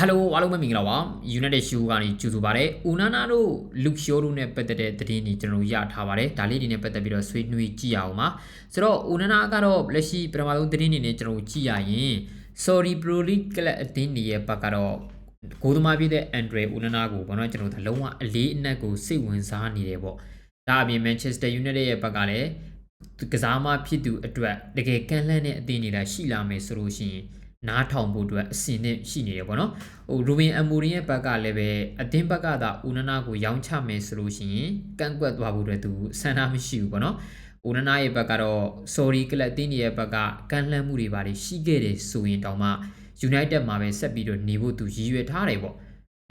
ဟယ်လိုအားလုံးပဲမင်္ဂလာပါ United Show ကနေကြိုဆိုပါရစေ။ Unana တို့ Luke Shaw တို့နဲ့ပတ်သက်တဲ့သတင်းတွေကျွန်တော်တို့ရထားပါတယ်။ဒါလေးတွေနဲ့ပတ်သက်ပြီးတော့ဆွေးနွေးကြည့်အောင်ပါ။ဆိုတော့ Unana ကတော့လက်ရှိပထမဆုံးသတင်းတွေနဲ့ကျွန်တော်တို့ကြည့်ရရင် Sorry Pro League ကလပ်အသင်းတွေရဲ့ဘက်ကတော့ကိုသမားပြည့်တဲ့ Andre Unana ကိုဘာလို့ကျွန်တော်တို့လုံးဝအလေးအနက်ကိုစိတ်ဝင်စားနေတယ်ပေါ့။ဒါအပြင် Manchester United ရဲ့ဘက်ကလည်းကစားမဖြစ်သူအတွက်တကယ်ကန့်လန့်တဲ့အသင်းတွေလည်းရှိလာမယ်ဆိုလို့ရှိရင် နားထောင်ဖို့အတွက်အစင်နဲ့ရှိနေတယ်ပေါ့နော်ဟိုရူဘင်အမူရင်ရဲ့ဘက်ကလည်းပဲအသင်းဘက်ကသာဦးနနာကိုရောင်းချမယ်ဆိုလို့ရှိရင်ကန့်ကွက်သွားဖို့အတွက်သူဆန္ဒမရှိဘူးပေါ့နော်ဦးနနာရဲ့ဘက်ကတော့ sorry ကလပ်တင်းရဲ့ဘက်ကကန့်လှမ်းမှုတွေပါတယ်ရှိခဲ့တယ်ဆိုရင်တောင်မှ United မှာပဲဆက်ပြီးတော့နေဖို့သူရည်ရွယ်ထားတယ်ပေါ့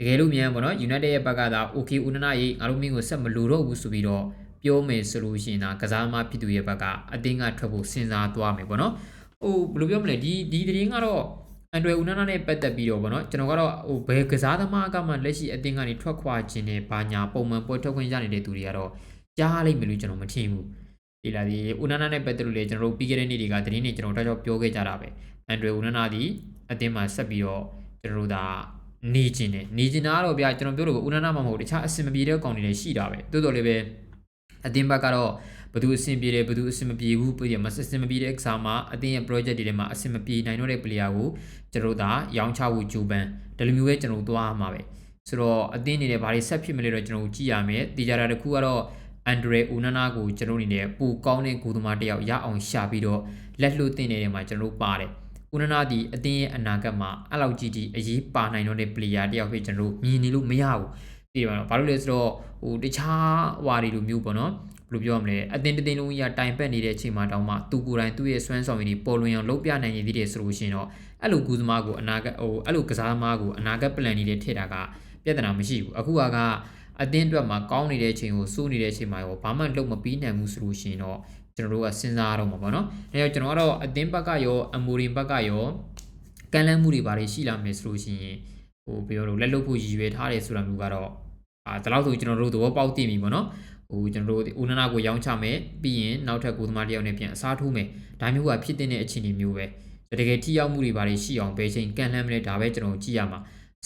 တကယ်လို့မြန်ပေါ့နော် United ရဲ့ဘက်ကသာ okay ဦးနနာရေးငါတို့မင်းကိုဆက်မလိုတော့ဘူးဆိုပြီးတော့ပြောမယ်ဆိုလို့ရှိရင်ဒါကစားမဖြစ်သူရဲ့ဘက်ကအတင်းကထွက်ဖို့စဉ်းစားသွားမယ်ပေါ့နော် ဟိုဘယ်လိုပြောမလဲဒီဒီတရင်ကတော့အန်ဒရယ်ဦးနာနာနဲ့ပတ်သက်ပြီးတော့ဗောနော်ကျွန်တော်ကတော့ဟိုဘယ်ကစားသမားကမှလက်ရှိအသင်းကနေထွက်ခွာခြင်းနဲ့ဘာညာပုံမှန်ပွဲထွက်ခွင့်ရနေတဲ့သူတွေကတော့ကြားလိုက်မယ်လို့ကျွန်တော်မထင်ဘူးဒီလာဒီဦးနာနာနဲ့ပတ်သက်လို့လေကျွန်တော်တို့ပြီးခဲ့တဲ့နေ့တွေကသတင်းတွေကျွန်တော်တို့တော့ပြောခဲ့ကြတာပဲအန်ဒရယ်ဦးနာနာဒီအသင်းမှာဆက်ပြီးတော့ကျွန်တော်တို့ဒါနေခြင်းနဲ့နေခြင်းတော့ဗျာကျွန်တော်ပြောလို့ဦးနာနာမှမဟုတ်တခြားအဆင်မပြေတဲ့ကောင်တွေလည်းရှိတာပဲတိုးတော်လေးပဲ အသင်းဘက်ကတော့ဘသူအဆင်ပြေတယ်ဘသူအဆင်မပြေဘူးပြည်မအဆင်မပြေတဲ့ exam မှာအသင်းရဲ့ project တွေထဲမှာအဆင်မပြေနိုင်တော့တဲ့ player ကိုကျွန်တော်တို့ဒါရောင်းချဖို့ကြိုးပမ်းဒီလိုမျိုးပဲကျွန်တော်တို့သွားမှာပဲဆိုတော့အသင်းအနေနဲ့ဘာတွေဆက်ဖြစ်မလဲတော့ကျွန်တော်တို့ကြည့်ရမယ်တည်ကြတာတစ်ခုကတော့အန်ဒရေဦးနနာကိုကျွန်တော်အနေနဲ့ပူကောင်းတဲ့ဂိုးသမားတစ်ယောက်ရအောင်ရှာပြီးတော့လက်လွတ်တင်နေတဲ့မှာကျွန်တော်တို့ပါတယ်ဦးနနာဒီအသင်းရဲ့အနာဂတ်မှာအဲ့လောက်ကြီးကြီးအရေးပါနိုင်တော့တဲ့ player တယောက်ဖြစ်ကျွန်တော်တို့မြင်နေလို့မရဘူး ဒီပါတော့ဘာလို့လဲဆိုတော့ဟိုတခြားဟွာတွေလိုမျိုးပေါ့နော်ဘယ်လိုပြောရမလဲအတင်းတင်းလုံးကြီးတိုင်ပတ်နေတဲ့အချိန်မှာတောင်မှသူကိုယ်တိုင်သူ့ရဲ့စွမ်းဆောင်ရည်တွေပေါ်လွင်အောင်လုပ်ပြနိုင်ရည်တွေဆိုလို့ရှိရင်တော့အဲ့လိုကူသမားကိုအနာဂတ်ဟိုအဲ့လိုကစားသမားကိုအနာဂတ် plan တွေထည့်တာကပြဿနာမရှိဘူးအခုကအတင်းအတွက်မှာကောင်းနေတဲ့အချိန်ကိုစိုးနေတဲ့အချိန်မှာရောဘာမှလုပ်မပြီးနိုင်ဘူးဆိုလို့ရှိရင်တော့ကျွန်တော်တို့ကစဉ်းစားရတော့မှာပေါ့နော်။အဲတော့ကျွန်တော်ကတော့အတင်းဘက်ကရောအမူရင်ဘက်ကရောကန့်လန့်မှုတွေဘာတွေရှိလာမယ်ဆိုလို့ရှိရင် ဟိုပြောလို့လက်လွတ်ဖို့ရည်ရွယ်ထားတယ်ဆိုတာမျိုးကတော့အာဒါတော့ဆိုကျွန်တော်တို့သဘောပေါက်သိပြီပေါ့နော်။ဟိုကျွန်တော်တို့ဦးနနာကိုရောင်းချမယ်ပြီးရင်နောက်ထပ်ကိုသမားတယောက်နဲ့ပြန်အစားထိုးမယ်ဒါမျိုးကဖြစ်တဲ့အခြေအနေမျိုးပဲတကယ်ထိရောက်မှုတွေဘာတွေရှိအောင်ဘယ်ချိန်ကန်လှမ်းမလဲဒါပဲကျွန်တော်ကြည့်ရမှာ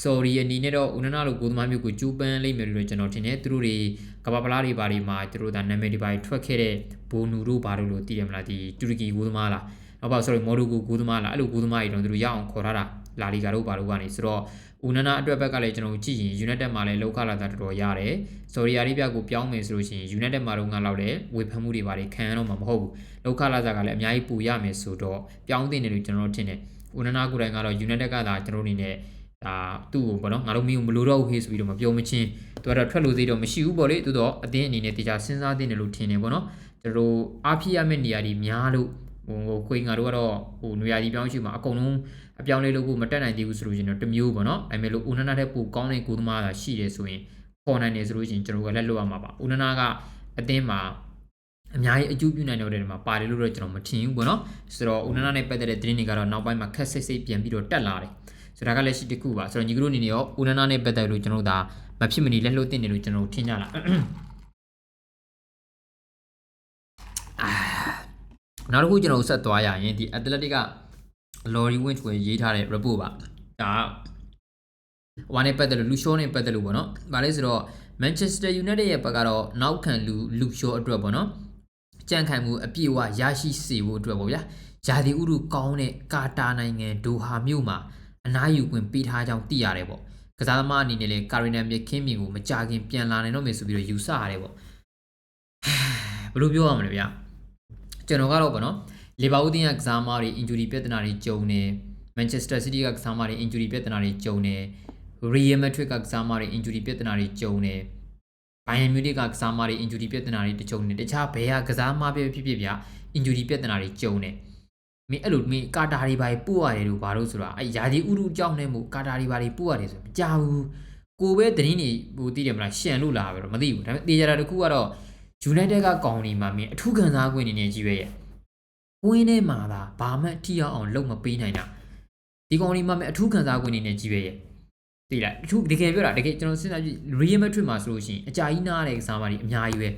sorry အနေနဲ့တော့ဦးနနာလိုကိုသမားမျိုးကိုကျူးပန်းလိမ့်မယ်လို့ကျွန်တော်ထင်တယ်သူတို့တွေကဘာပလားတွေဘာတွေမှာသူတို့ဒါနာမည်တွေဘာတွေထွက်ခဲ့တဲ့ဘိုနူတို့ဘာလို့လို့သိရမလားဒီတူရကီကိုသမားလားဟုတ်ပါ sorry မော်ဒိုကိုကိုသမားလားအဲ့လိုကိုသမားတွေတော့သူတို့ရအောင်ခေါ်ထားတာ လာလီဂါတို့ဘာလို့ကနေဆိုတော့ဦးနနာအတွက်ဘက်ကလည်းကျွန်တော်ကြည့်ရင် United မှာလည်းလောက်ခလာတာတော်တော်ရတယ်။ Saudi Arabia ကိုပြောင်းမယ်ဆိုလို့ရှိရင် United မှာတော့ငါလောက်လည်းဝေဖန်မှုတွေဘာတွေခံရတော့မှာမဟုတ်ဘူး။လောက်ခလာတာကလည်းအများကြီးပူရမယ်ဆိုတော့ပြောင်းတင်တယ်လို့ကျွန်တော်ထင်တယ်။ဦးနနာကိုယ်တိုင်ကတော့ United ကသာကျွန်တော်အနေနဲ့ဒါသူ့ကိုပေါ့နော်ငါတို့မင်းကိုမလိုတော့ဘူးဟေးဆိုပြီးတော့မပြောမချင်းသူကတော့ထွက်လို့သေးတော့မရှိဘူးပေါ့လေသူတော့အတင်းအနေနဲ့တရားစဉ်းစားသင့်တယ်လို့ထင်တယ်ပေါ့နော်ကျွန်တော်အားဖြစ်ရမယ့်နေရာတွေများလို့ ဟိုကိုင်ငါတို့ကတော့ဟိုနေရာကြီးပြောင်းရှိမှာအကုန်လုံးအပြောင်းလဲလုပ်ဖို့မတက်နိုင်သေးဘူးဆိုလို့ရှင်တော့တမျိုးပေါ့နော်အဲမဲ့လို့ဦးနနာတဲ့ပိုကောင်းတဲ့ကိုသမားသာရှိတယ်ဆိုရင်ခေါ်နိုင်တယ်ဆိုလို့ရှင်ကျွန်တော်ကလက်လွတ်ရမှာပါဦးနနာကအတင်းမှာအများကြီးအကျိုးပြုနိုင်တဲ့နေရာမှာပါတယ်လို့တော့ကျွန်တော်မထင်ဘူးပေါ့နော်ဆိုတော့ဦးနနာနဲ့ပတ်သက်တဲ့သတင်းတွေကတော့နောက်ပိုင်းမှာခက်စိတ်စိတ်ပြန်ပြီးတော့တက်လာတယ်ဆိုတော့ဒါကလည်းရှိတစ်ခုပါဆိုတော့ညီကတို့အနေနဲ့ရောဦးနနာနဲ့ပတ်သက်လို့ကျွန်တော်တို့ဒါမဖြစ်မနေလက်လွတ်တင်တယ်လို့ကျွန်တော်ထင်ကြလား နောက်တစ်ခုကျွန်တော်ဆက်သွားရရင်ဒီ Athletic က Lorry Winch ကိုရေးထားတဲ့ report ပါဒါဟိုနဲ့ပတ်သက်လို့လူရှောနဲ့ပတ်သက်လို့ပေါ့နော်။ဒါလဲဆိုတော့ Manchester United ရဲ့ဘက်ကတော့နောက်ခံလူလူရှောအတွက်ပေါ့နော်။ကြံ့ခိုင်မှုအပြည့်အဝရရှိစေဖို့အတွက်ပေါ့ဗျာ။ယာဒီဥရုကောင်းတဲ့ကာတာနိုင်ငံဒိုဟာမြို့မှာအနားယူခွင့်ပေးထားကြောင်းသိရတယ်ပေါ့။ကစားသမားအနေနဲ့လည်းကာရီနာမြခင်းမြင်ကိုမကြခင်ပြန်လာနိုင်တော့မယ်ဆိုပြီးတော့ယူဆရတယ်ပေါ့။ဘယ်လိုပြောရမလဲဗျာ။ ကျွန်တော်ကတော့ပေါ့နော်။လီဗာပူးတင်းကကစားသမားတွေ injury ပြဿနာတွေကြုံနေမန်ချက်စတာစီးတီးကကစားသမားတွေ injury ပြဿနာတွေကြုံနေရီယယ်မက်ထရစ်ကကစားသမားတွေ injury ပြဿနာတွေကြုံနေဘိုင်ယန်မြူနစ်ကကစားသမားတွေ injury ပြဿနာတွေတကြုံနေတခြားဘယ်ဟာကစားသမားပဲဖြစ်ဖြစ်ဗျာ injury ပြဿနာတွေကြုံနေမင်းအဲ့လိုမင်းကာတာတွေဘာတွေပို့ရတယ်လို့ဘာလို့ဆိုတာအဲ့ယာဒီဥရုကြောင့်နဲ့မို့ကာတာတွေဘာတွေပို့ရတယ်ဆိုမကြောက်ဘူးကိုပဲသတင်းတွေဟိုသိတယ်မလားရှန်လို့လာပဲတော့မသိဘူးဒါပေမဲ့တေချာတာတစ်ခုကတော့ United ကကောင်းနေမှာမင်းအထူးခံစား권နေနေကြီးပဲရဲ့ဝင်းထဲမှာသာဘာမှထိရောက်အောင်လုပ်မပေးနိုင်တာဒီကောင်လေးမှမဲ့အထူးခံစား권နေနေကြီးပဲရဲ့သိလားအထူးတကယ်ပြောတာတကယ်ကျွန်တော်စဉ်းစားကြည့် Real Madrid မှာဆိုလို့ရှိရင်အကြာကြီးနားတဲ့ကစားမတွေအများကြီးပဲ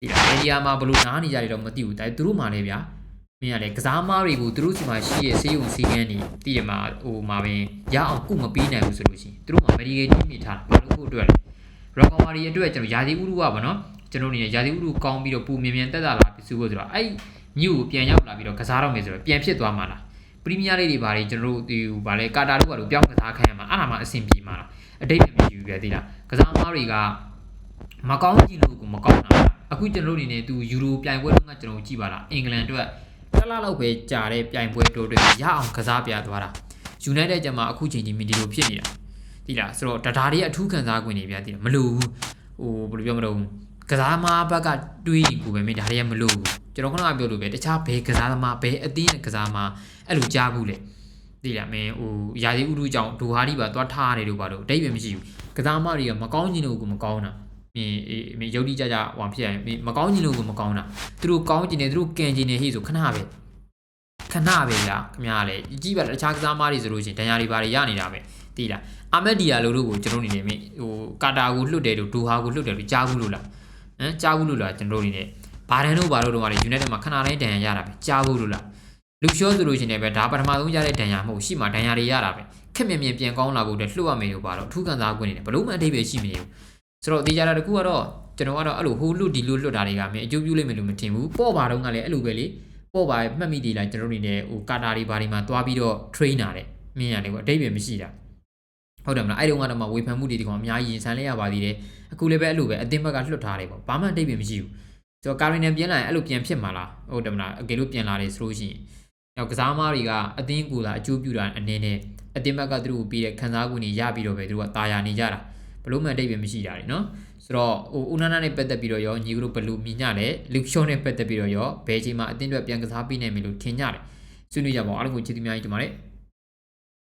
ဒီ area မှာဘလို့နားနေကြတယ်တော့မသိဘူးဒါပေမဲ့သူတို့မှလည်းဗျာမင်းကလည်းကစားမားတွေကိုသူတို့စီမှာရှိရဲ့စေးရုံစီကန်းနေတည်တယ်မှာဟိုမှာပင်ရအောင်ကုမပေးနိုင်ဘူးဆိုလို့ရှိရင်သူတို့မှာ medical team တွေထားတာဘာလို့ဖို့အတွက်လဲ recovery အတွက်ကျွန်တော်ယာစီဥရုကပေါ့နော် ကျွန်တော်အနေနဲ့ယာစီဥရုကောင်းပြီးတော့ပူမြန်မြန်တက်တာလာပြီးစုဖို့ဆိုတော့အဲ့မြို့ကိုပြန်ရောက်လာပြီးတော့ကစားတော့မယ်ဆိုတော့ပြန်ဖြစ်သွားမှာလားပရီးမီးယားလိတွေဘာတွေကျွန်တော်တို့ဒီဟိုဗာလဲကာတာတို့ဘာလို့ပြောင်းကစားခိုင်းရမှာအဲ့ဒါမှအဆင်ပြေမှာလားအတိတ်ပဲမရှိဘူးပြသေးလားကစားမားတွေကမကောင်းကြည့်လို့ကိုမကောင်းတာအခုကျွန်တော်တို့အနေနဲ့သူယူရိုပြိုင်ပွဲတုန်းကကျွန်တော်ကြည့်ပါလားအင်္ဂလန်အတွက်တစ်လလောက်ပဲကြာတဲ့ပြိုင်ပွဲတိုးတွေရအောင်ကစားပြသွားတာ United ကျမှအခုချိန်ကြီးမီဒီလိုဖြစ်နေတာတိလားဆိုတော့ဒါဒါတွေအထူးခံစား권နေပြတိလားမလို့ဘူးဟိုဘယ်လိုပြောမလို့ ကစားမားဘက်ကတွေးရင်ကိုပဲမင်းဒါတွေကမလို့ဘူးကျွန်တော်ခုနကပြောလို့ပဲတခြားဘယ်ကစားသမားဘယ်အသင်းကစားမားအဲ့လိုကြားဘူးလေတိလားမင်းဟိုယာစီဥရုကြောင့်ဒိုဟာရီပါသွားထားရတယ်လို့ပါတော့အတိတ်ပဲမရှိဘူးကစားမားတွေကမကောင်းချင်လို့ကိုမကောင်းတာမင်းအေးမင်းယုတ်တိကြကြဟောဖြစ်ရင်မင်းမကောင်းချင်လို့ကိုမကောင်းတာသူတို့ကောင်းချင်တယ်သူတို့ကန်ချင်တယ်ဟေ့ဆိုခဏပဲခဏပဲညာခင်ဗျားလေကြည့်ပါတခြားကစားမားတွေဆိုလို့ရှိရင်ဒဏ်ရာတွေဘာတွေရနေတာပဲတိလားအာမက်ဒီယာလိုတို့ကိုကျွန်တော်အနေနဲ့မင်းဟိုကာတာကိုလွတ်တယ်လို့ဒိုဟာကိုလွတ်တယ်လို့ကြားဘူးလို့လား ဟမ်ကြားဘူးလို့လားကျွန်တော်အနေနဲ့ဘာတန်တို့ဘာတို့တော့ကလေ United မှာခဏတိုင်းဒဏ်ရာရတာပဲကြားဘူးလို့လားလူရှောဆိုလို့ရှိရင်လည်းပဲဒါပထမဆုံးရတဲ့ဒဏ်ရာမဟုတ်ရှိမှဒဏ်ရာတွေရတာပဲခက်မြင်မြင်ပြန်ကောင်းလာဖို့အတွက်လှုပ်ရမယ်လို့ပါတော့အထူးခံစား권နေတယ်ဘလို့မှအထိပ္ပယ်ရှိမနေဘူးဆိုတော့တေချာတာတကူကတော့ကျွန်တော်ကတော့အဲ့လိုဟိုလွတ်ဒီလွတ်လွတ်တာတွေကမင်းအကျိုးပြုလိမ့်မယ်လို့မထင်ဘူးပေါ့ပါတော့ကလည်းအဲ့လိုပဲလေပေါ့ပါမှတ်မိသေးလားကျွန်တော်အနေနဲ့ဟိုကာတာတွေဘာတွေမှာတွားပြီးတော့ train တာတဲ့မင်းရတယ်ကွာအတိပ္ပယ်မရှိတာ ဟုတ်တယ်မလားအဲ့တုန်းကတော့မှဝေဖန်မှုတွေဒီကောင်အများကြီးရင်ဆန်လဲရပါသေးတယ်အခုလည်းပဲအဲ့လိုပဲအတင်းဘက်ကလွတ်ထားတယ်ပေါ့ဘာမှအတိပ္ပယ်မရှိဘူးဆိုတော့ကာရီနယ်ပြန်လာရင်အဲ့လိုပြန်ဖြစ်မှာလားဟုတ်တယ်မလားအကယ်လို့ပြန်လာတယ်ဆိုလို့ရှိရင်နောက်ကစားမားတွေကအတင်းကူလာအကျိုးပြုတာအနေနဲ့အတင်းဘက်ကသူတို့ကိုပြီးတဲ့ခံစား권တွေရပြီးတော့ပဲသူတို့ကตาရနေကြတာဘလို့မှအတိပ္ပယ်မရှိတာလေနော်ဆိုတော့ဟိုဦးနာနာနဲ့ပတ်သက်ပြီးတော့ရောညီကတို့ဘလူမြင်ကြတယ်လူရှော့နဲ့ပတ်သက်ပြီးတော့ရောဘယ်ချိန်မှာအတင်းအတွက်ပြန်ကစားပြီးနိုင်မယ်လို့ထင်ကြတယ်ဆွေးနွေးကြပါဦးအားလုံးကိုချစ်သူများကြီးကြပါမယ်